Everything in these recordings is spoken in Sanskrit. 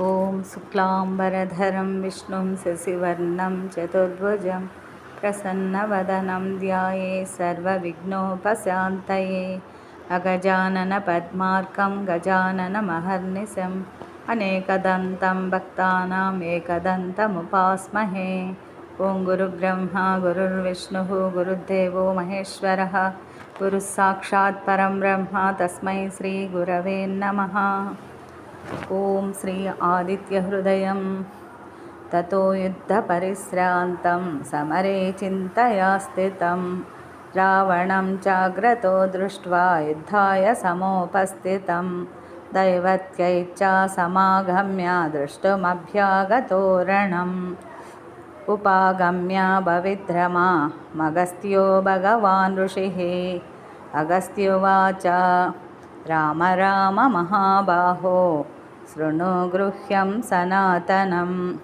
ॐ शुक्लाम्बरधरं विष्णुं शशिवर्णं चतुर्भुजं प्रसन्नवदनं ध्याये सर्वविघ्नोपशान्तये अगजाननपद्मार्कं गजाननमहर्निशम् अनेकदन्तं भक्तानाम् एकदन्तमुपास्महे। ॐ गुरुब्रह्मा गुरुर्विष्णुः गुरुदेवो महेश्वरः। गुरुः साक्षात् परं ब्रह्म तस्मै श्रीगुरवे नमः ॐ श्री आदित्यहृदयं। ततो युद्धपरिश्रान्तं समरे चिन्तया स्थितं रावणं चाग्रतो दृष्ट्वा युद्धाय समोपस्थितं। दैवत्यैच्छा समागम्य द्रष्टुमभ्यागतोरणम् उपागम्य भविद्रमा मगस्त्यो भगवान् ऋषिः। अगस्त्युवाच राम राम महाबाहो शृणु गृह्यं सनातनम्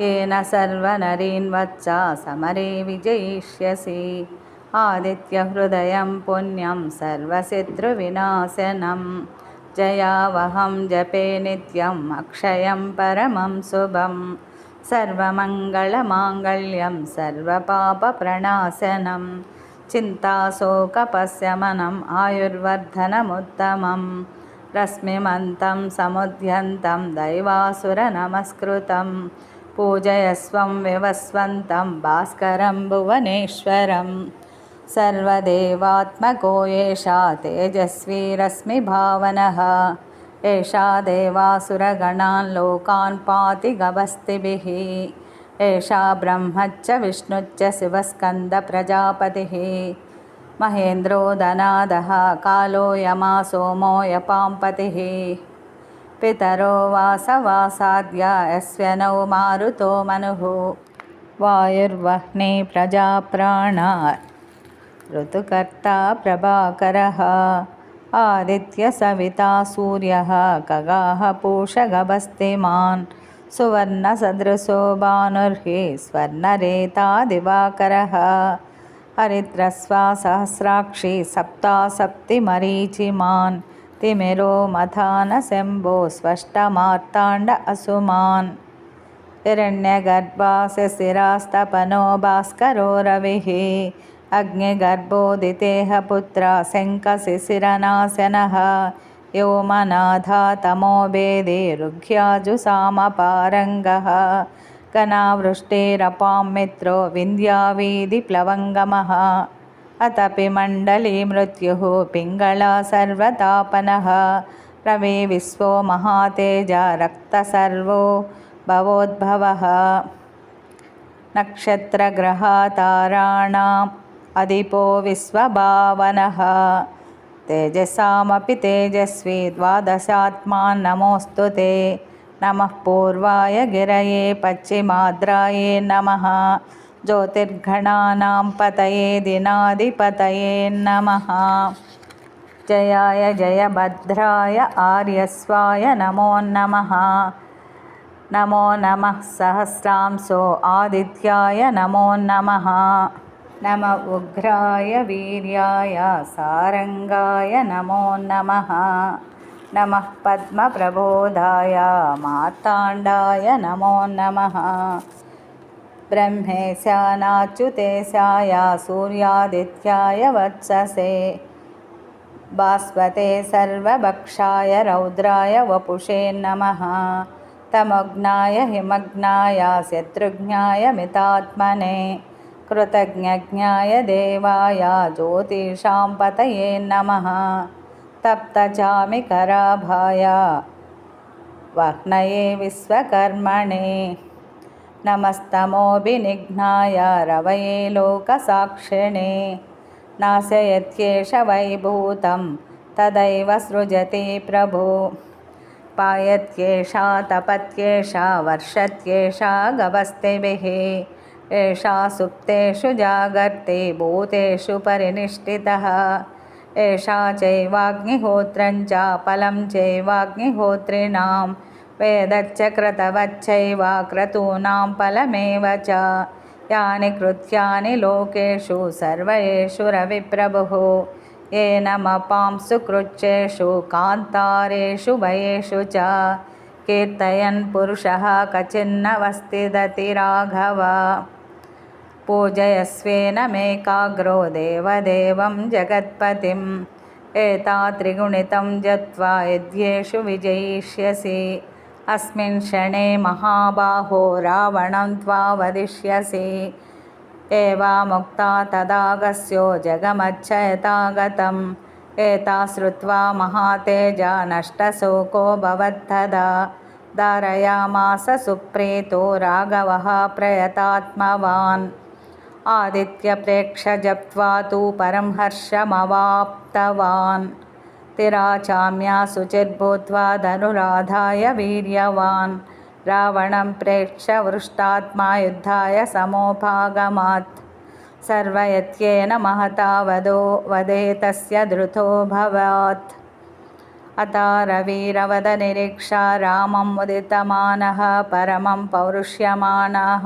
येन सर्वनरीन् वत्सा समरे विजयिष्यसि। आदित्यहृदयं पुण्यं सर्वशत्रुविनाशनं। जयावहं जपे नित्यम् अक्षयं परमं शुभं सर्वमङ्गलमाङ्गल्यं सर्वपापप्रणाशनं चिन्ताशोकपश्यमनम् आयुर्वर्धनमुत्तमं रश्मिमन्तं समुद्यन्तं दैवासुरनमस्कृतं पूजयस्वं विवस्वन्तं भास्करं भुवनेश्वरं सर्वदेवात्मको एषा तेजस्वी रश्मिभावनः एषा देवासुरगणान् लोकान् पाति गभस्तिभिः ఏషా బ్రహ్మచ్చ విష్ణుచ్చ శివస్కంద ప్రజాపతి. మహేంద్రో ధనాద కాలో యమా సోమో యపాంపతి. పితరో వాసవాసాద్య యస్వనౌ మారుతో మను. వాయుర్వహ్ని ప్రజాప్రాణ ఋతుకర్త ప్రభాకర. ఆదిత్య సవితా సూర్య ఖగా పూషగభస్తిమాన్. सुवर्णसदृशो भानुर्हि स्वर्णरेता दिवाकरः हरिद्रस्वा सहस्राक्षी सप्तासप्तिमरीचिमान् तिमिरो मथानशम्भो स्पष्टमार्ताण्ड असुमान् हिरण्यगर्भाशशिरास्तपनो भास्करो रविः अग्निगर्भोदितेह पुत्रा शङ्खशिशिरनाशनः వ్యోమనాథ తమోభేదే రుగ్యాజుసామపారంగ కణావృష్టిరపాం మిత్రో వింధ్యావీధి ప్లవంగమః అతపి మండలీ మృత్యు పింగళా సర్వతాపన రవి విశ్వో మహాతేజ రక్తసర్వో భవోద్భవ నక్షత్రగ్రహాతారాణం అధిపో విశ్వభావన तेजसामपि तेजस्वी द्वादशात्मान् नमोऽस्तु ते। नमः पूर्वाय गिरये पश्चिमाद्राये नमः। ज्योतिर्गणानां पतये दिनाधिपतये नमः। जयाय जयभद्राय आर्यस्वाय नमो नमः। नमो नमः सहस्रांशो आदित्याय नमो नमः नम उग्राय वीर्याय सारङ्गाय नमो नमः। नमः पद्मप्रबोधाय मार्ताण्डाय नमो नमः। ब्रह्मेशानाच्युतेशाय सूर्यादित्याय वत्ससे। भास्वते सर्वभक्षाय रौद्राय वपुषे नमः। तमग्नाय हिमग्नाय शत्रुघ्नाय मितात्मने कृतज्ञज्ञाय देवाय ज्योतिषां पतये नमः। तप्तचामिकराभाय वह्नये विश्वकर्मणे नमस्तमोभिनिघ्नाय रवये लोकसाक्षिणे नाशयत्येष वैभूतं तदैव सृजति प्रभु। पायत्येषा तपत्येषा वर्षत्येषा गभस्तिभिः ఏషా సుప్తేషు జాగర్తి భూతేషు పరినిష్ఠిత. ఏషా చైవాగ్నిహోత్రం చ ఫలం చైవాగ్నిహోత్రిణాం వేదచ్చ క్రతవచ్చైవ క్రతూనాం ఫలమేవ చ. యాని కృత్యాని లోకేషు సర్వేషు రవిప్రభు. ఏ నమపాంసు కృచ్చేషు కాంతారేషు వయేషు చ. కీర్తయన్ పురుష కచిన్నవస్తిదతి రాఘవ. पूजयस्वेन मेकाग्रो देवदेवं जगत्पतिम्। एता त्रिगुणितं जत्वा यद्येषु विजयिष्यसि। अस्मिन् क्षणे महाबाहो रावणं त्वा वदिष्यसि। एवामुक्ता तदागस्यो जगमच्छयता गतम् एता श्रुत्वा महातेजा नष्टशोको भवत्तदा। धारयामास सुप्रीतो राघवः प्रयतात्मवान् आदित्यप्रेक्ष जप्त्वा तु परं हर्षमवाप्तवान् तिराचाम्या शुचिर्भूत्वा धनुराधाय वीर्यवान् रावणं प्रेक्ष्य वृष्टात्मा युद्धाय समोपागमात् सर्वयत्येन महता वदो वदे तस्य धृतोऽभवत् अतारवीरवदनिरीक्षा रामं मुदितमानः परमं पौरुष्यमाणः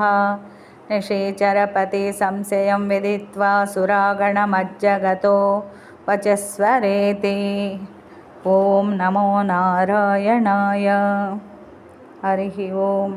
निशीचरपतिसंशयं विदित्वा सुरागणमज्जगतो वचस्वरेति। ॐ नमो नारायणाय। हरिः ओम्